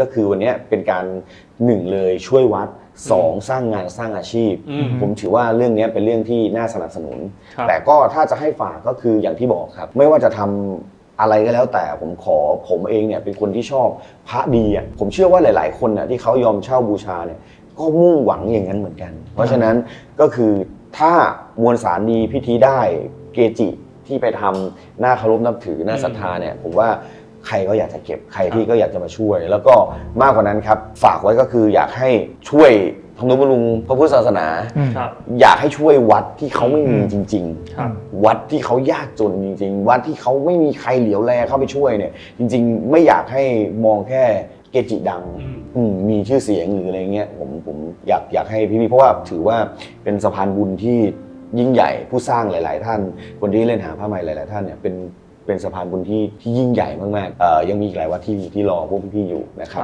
ก็คือวันเนี้ยเป็นการหนึ่งเลยช่วยวัดสองสร้างงานสร้างอาชีพ อืมผมถือว่าเรื่องเนี้ยเป็นเรื่องที่น่าสนับสนุน ครับ แต่ก็ถ้าจะให้ฝากก็คืออย่างที่บอกครับ ไม่ว่าจะทำอะไรก็แล้วแต่ผมขอผมเองเนี่ยเป็นคนที่ชอบพระดีอะผมเชื่อว่าหลาย ๆ คนน่ะที่เขายอมเช่าบูชาเนี่ยก็มุ่งหวังอย่างนั้นเหมือนกัน เพราะฉะนั้นก็คือถ้ามวลสารดีพิธีได้เกจิที่ไปทำหน้าเคารพนับถือหน้าศรัทธาเนี่ยผมว่า ใครก็อยากจะเก็บใครที่ก็อยากจะมาช่วย แล้วก็มากกว่านั้นครับ ฝากไว้ก็คืออยากให้ช่วยทำนุบำรุงพระพุทธศาสนา ครับ อยากให้ช่วยวัดที่เขาไม่มีจริงๆครับวัดที่เขายากจนจริง ๆ วัดที่เขาไม่มีใครเหลียวแลเข้าไปช่วยเนี่ยจริง ๆ ไม่อยากให้มองแค่เกจิดัง อืม อืมมีชื่อเสียงหรืออะไรเงี้ยผมผมอยากอยากให้พี่ๆเพราะว่าถือว่าเป็นสะพานบุญที่ยิ่งใหญ่ผู้สร้างหลาย ๆ ท่าน คนที่เล่นหาผ้าไหมหลาย ๆ ท่านเนี่ยเป็น เป็นสะพานบุญที่ที่ยิ่งใหญ่มากๆเอ่อยังมีอีกหลายวัดที่ที่รอพวกพี่ๆอยู่นะครับ